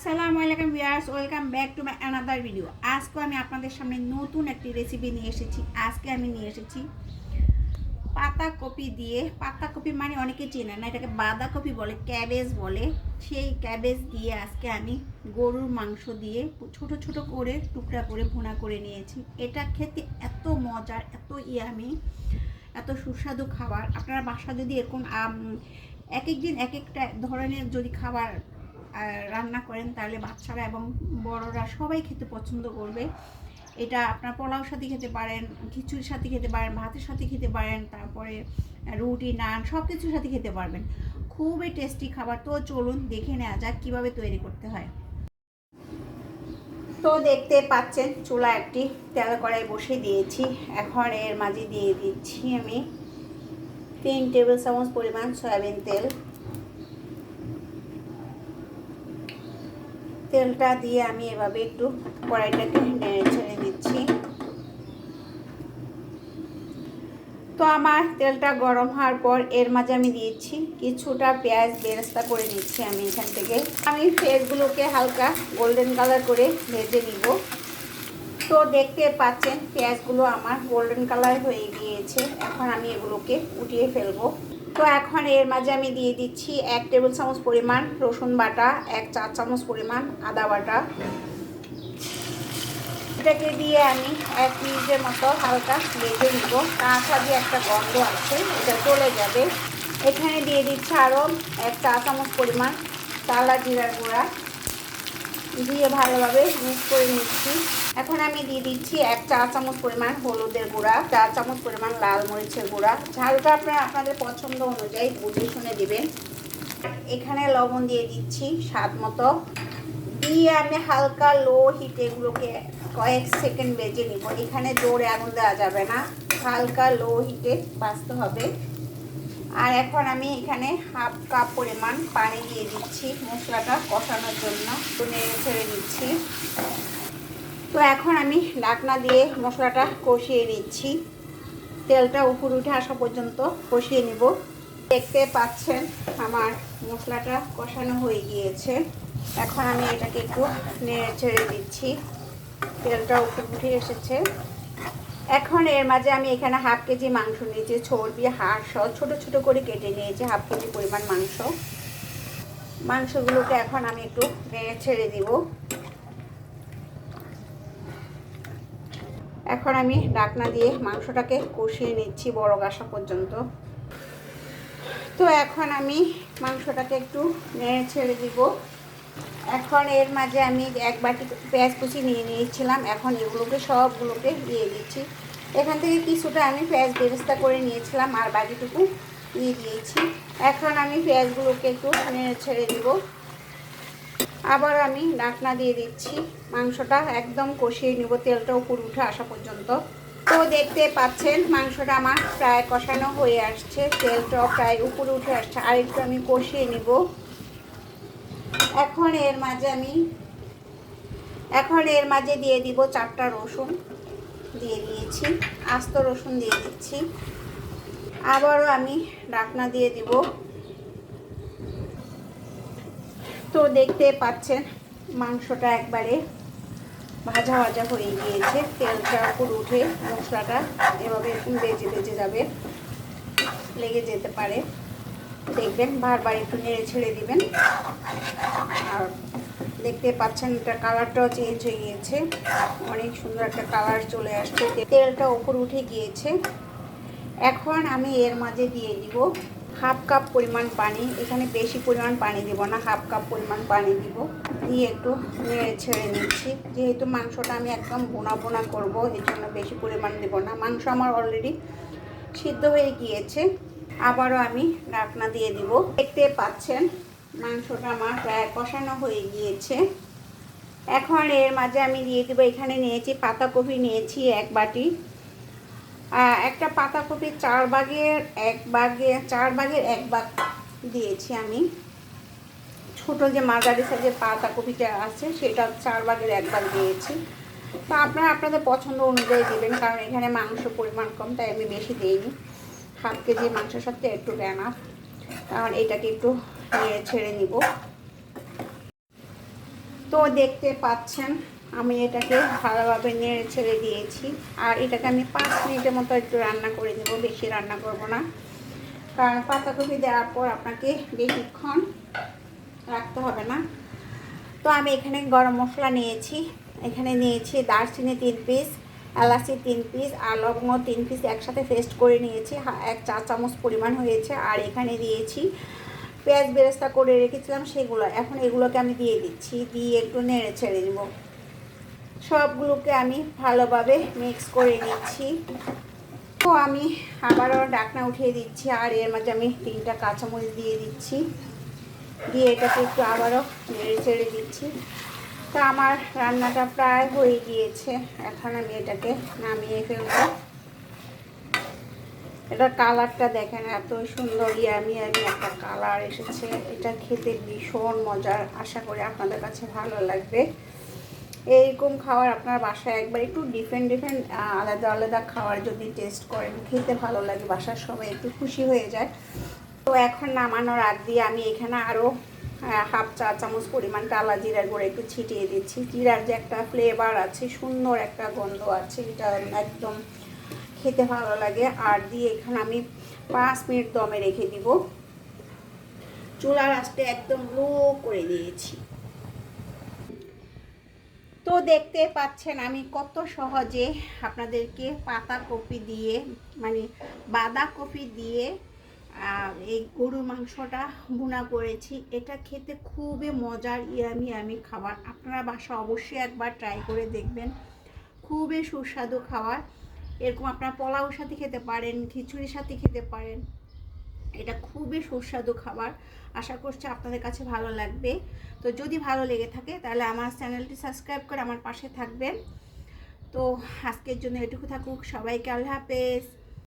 আসসালামু আলাইকুম viewers, welcome back to my another video আজকে আমি আপনাদের সামনে নতুন একটি রেসিপি নিয়ে এসেছি। আজকে আমি নিয়ে এসেছি পাতাকপি দিয়ে। পাতাকপি মানে অনেকে চেনে না, এটাকে বাঁধাকপি বলে ক্যাবেজ বলে। সেই ক্যাবেজ দিয়ে আজকে আমি গরুর মাংস দিয়ে ছোট ছোট করে, টুকরা করে, ভুনা করে নিয়েছি। এটা খেতে এত মজার, এত ইয়ামি এত সুস্বাদু খাবার। আপনারা বাসা যদি এরকম এক এক দিন এক একটা ধরনের যদি খাবার রান্না করেন তাহলে বাচ্চারা এবং বড়রা সবাই খেতে পছন্দ করবে। এটা আপনার পোলাও সাথে খেতে পারেন, খিচুড়ির সাথে খেতে পারেন, ভাতের সাথে খেতে পারেন, তারপরে রুটি, নান সব কিছুর সাথে খেতে পারবেন। খুবই টেস্টি খাবার। তো চলুন দেখে নেওয়া যাক কীভাবে তৈরি করতে হয়। তো দেখতে পাচ্ছেন চুলা একটি তেল কড়াই বসে দিয়েছি। এখন এর মাঝে দিয়ে দিচ্ছি আমি তিন টেবিল চামচ পরিমাণ সয়াবিন তেল। তেলটা দিয়ে আমি এভাবে একটু কড়াইটাকে নেড়ে ছেড়ে দিচ্ছি। তো আমার তেলটা গরম হওয়ার পর এর মাঝে আমি দিয়েছি কিছুটা পেঁয়াজ বেরেস্তা করে নিচ্ছি আমি এখান থেকে। আমি পেঁয়াজগুলোকে হালকা গোল্ডেন কালার করে ভেজে নিব। তো দেখতে পাচ্ছেন পেঁয়াজগুলো আমার গোল্ডেন কালার হয়ে গিয়েছে। এখন আমি এগুলোকে উঠিয়ে ফেলব। তো এখন এর মাঝে আমি দিয়ে দিচ্ছি এক টেবিল চামচ পরিমাণ রসুন বাটা, এক চা চামচ পরিমাণ আদা বাটা। এটাকে দিয়ে আমি এক মিনিটের মতো হালকা ভেজে নিব। কাঁচা দিয়ে একটা গন্ধ আছে এটা চলে যাবে। এখানে দিয়ে দিচ্ছি আরও এক চা চামচ পরিমাণ তালা জিরার গুঁড়া। দিয়ে ভালোভাবে মিক্স করে নিচ্ছি। এখন আমি দিয়ে দিচ্ছি এক চা চামচ পরিমাণ হলুদের গুঁড়া, চা চামচ পরিমাণ লাল মরিচের গুঁড়া। ঝালটা আপনারা আপনাদের পছন্দ অনুযায়ী বুঝে শুনে দিবেন। এখানে লবণ দিয়ে দিচ্ছি স্বাদ মতো। দিয়ে আমি হালকা লো হিটে এগুলোকে কয়েক সেকেন্ড বেজে নিব। এখানে জোরে আগুন দেওয়া যাবে না। হালকা লো হিটে বাঁচতে হবে। আর এখন আমি এখানে হাফ কাপ পরিমাণ পানি দিয়ে দিচ্ছি মশলাটা কষানোর জন্য। তো নেড়ে ছেড়ে দিচ্ছি তো এখন আমি ঢাকনা দিয়ে মশলাটা কষিয়ে নিচ্ছি। তেলটা উপর উঠে আসা পর্যন্ত কষিয়ে নিব। দেখতে পাচ্ছেন আমার মশলাটা কষানো হয়ে গিয়েছে। এখন আমি এটাকে একটু নেড়ে ছেড়ে দিচ্ছি। তেলটা উপর উঠে এসেছে। এখন এর মাঝে আমি এখানে হাফ কেজি মাংস নিয়েছি, চর্বি, হাড় সহ ছোটো ছোটো করে কেটে নিয়েছি হাফ কেজি পরিমাণ মাংস। মাংসগুলোকে এখন আমি একটু নেড়ে ছেড়ে দিব। এখন আমি ডাকনা দিয়ে মাংসটাকে কষিয়ে নিচ্ছি বড় গাসা পর্যন্ত। তো এখন আমি মাংসটাকে একটু নেড়ে ছেড়ে দিব। এখন এর মাঝে আমি এক বাটি পেঁয়াজ কুচি নিয়ে নিয়েছিলাম। এখন এগুলোকে সবগুলোকে দিয়ে দিচ্ছি। এখান থেকে কিছুটা আমি পেঁয়াজ ব্যবস্থা করে নিয়েছিলাম আর বাকিটুকু দিয়ে দিয়েছি। এখন আমি পেঁয়াজগুলোকে একটু নেড়ে ছেড়ে দিব। আবার আমি ডাকনা দিয়ে দিচ্ছি। মাংসটা একদম কষিয়ে নিব, তেলটা উপর উঠে আসা পর্যন্ত। তো দেখতে পাচ্ছেন, মাংসটা আমার প্রায় কষানো হয়ে আসছে, তেলটাও প্রায় উপরে উঠে আসছে। আর একটু আমি কষিয়ে নিব। এখন এর মাঝে আমি, এখন এর মাঝে দিয়ে দিব চারটা রসুন দিয়ে দিয়েছি, আস্ত রসুন দিয়ে দিচ্ছি। আবারও আমি ডাকনা দিয়ে দিব। তো দেখতে পাচ্ছেন মাংসটা একবারে ভাজা ভাজা হয়ে গিয়েছে। তেলটা উপর উঠে মশলাটা এভাবে বেজে বেজে যাবে, লেগে যেতে পারে। দেখবেন, বারবার একটু নেড়ে ছেড়ে দিবেন। আর দেখতে পাচ্ছেন, এটা কালারটাও চেঞ্জ হয়ে গিয়েছে। অনেক সুন্দর একটা কালার চলে আসছে। তেলটা ওপর উঠে গিয়েছে। এখন আমি এর মাঝে দিয়ে দিব হাফ কাপ পরিমাণ পানি। এখানে বেশি পরিমাণ পানি দিব না, হাফ কাপ পরিমাণ পানি দিব। দিয়ে একটু নেড়ে ছেড়ে নিচ্ছি। যেহেতু মাংসটা আমি একদম বোনা বোনা করব এই জন্য বেশি পরিমাণ দেব না। মাংস আমার অলরেডি সিদ্ধ হয়ে গিয়েছে। আবারও আমি ঢাকনা দিয়ে দিব। দেখতে পাচ্ছেন, মাংসটা আমার প্রায় কষানো হয়ে গিয়েছে। এখন এর মাঝে আমি দিয়ে দেবো, এখানে নিয়েছি পাতাকপি, নিয়েছি এক বাটি। একটা পাতাকপি চার ভাগের এক ভাগে চার ভাগের এক ভাগ দিয়েছি আমি। ছোট যে মাঝারি সাইজের পাতাকপিটা আছে, সেটা চার ভাগের এক ভাগ দিয়েছি। তো আপনারা আপনাদের পছন্দ অনুযায়ী দেবেন, কারণ এখানে মাংস পরিমাণ কম, তাই আমি বেশি দিইনি। হাফ কেজি মাংসের সাথে একটু ব্যানা কারণ এটাকে একটু নেড়ে ছেড়ে নিব। তো দেখতে পাচ্ছেন, আমি এটাকে ভালোভাবে নেড়ে ছেড়ে দিয়েছি। আর এটাকে আমি পাঁচ মিনিটের মতো একটু রান্না করে দেবো বেশি রান্না করব না। কারণ পাতাকপি দেওয়ার পর আপনাকে বেশিক্ষণ রাখতে হবে না। তো আমি এখানে গরম মশলা নিয়েছি। এখানে নিয়েছি দারচিনি তিন পিস। এলাচি তিন পিস আর লবঙ্গ তিন পিস একসাথে পেস্ট করে নিয়েছি। এক চা চামচ পরিমাণ হয়েছে। আর এখানে দিয়েছি পেঁয়াজ বেরেস্তা করে রেখেছিলাম সেগুলো। এখন এগুলোকে আমি দিয়ে দিচ্ছি। দিয়ে একটু নেড়ে ছেড়ে দেবো সবগুলোকে আমি ভালোভাবে মিক্স করে নিচ্ছি। তো আমি আবারও ডাকনা উঠিয়ে দিচ্ছি। আর এর মাঝে আমি তিনটা কাঁচামরিচ দিয়ে দিচ্ছি। দিয়ে এটাকে একটু আবারও নেড়ে চেড়ে দিচ্ছি। তা আমার রান্নাটা প্রায় হয়ে গিয়েছে। এখন আমি এটাকে নামিয়ে ফেলব। এটা কালারটা দেখেন, এত সুন্দর, ইয়ামি ইয়ামি একটা কালার এসেছে। এটা খেতে ভীষণ মজার, আশা করি আপনাদের কাছে ভালো লাগবে। এইরকম খাবার আপনার বাসায় একবার একটু ডিফারেন্ট ডিফারেন্ট আলাদা আলাদা খাবার যদি টেস্ট করেন, খেতে ভালো লাগে, বাসার সময় একটু খুশি হয়ে যায়। তো এখন নামানোর আগ দিয়ে আমি এখানে আরও হাফ চা চামচ পরিমাণ টালা জিরার গুঁড়ো একটু ছিটিয়ে দিচ্ছি। জিরার যে একটা ফ্লেভার আছে, সুন্দর একটা গন্ধ আছে, এটা একদম খেতে ভালো লাগে। আর দিয়ে এখানে আমি পাঁচ মিনিট দমে রেখে দিব। চুলার আঁচটা একদম লো করে দিয়েছি। তো দেখতে পাচ্ছেন আমি কত সহজে আপনাদেরকে পাতাকপি দিয়ে মানে বাঁধাকপি দিয়ে এই গরুর মাংসটা ভুনা করেছি। এটা খেতে খুবই মজার ইয়ামি ইয়ামি খাবার। আপনারা বাসা অবশ্যই একবার ট্রাই করে দেখবেন। খুবই সুস্বাদু খাবার। এরকম আপনারা পোলাওর সাথে খেতে পারেন, খিচুড়ির সাথে খেতে পারেন। এটা খুবই সুস্বাদু খাবার। আশা করছি আপনাদের কাছে ভালো লাগবে। তো যদি ভালো লেগে থাকে, তাহলে আমার চ্যানেলটি সাবস্ক্রাইব করে আমার পাশে থাকবেন। তো আজকের জন্য এটুকু থাকুক। সবাইকে আল্লাহ হাফেজ।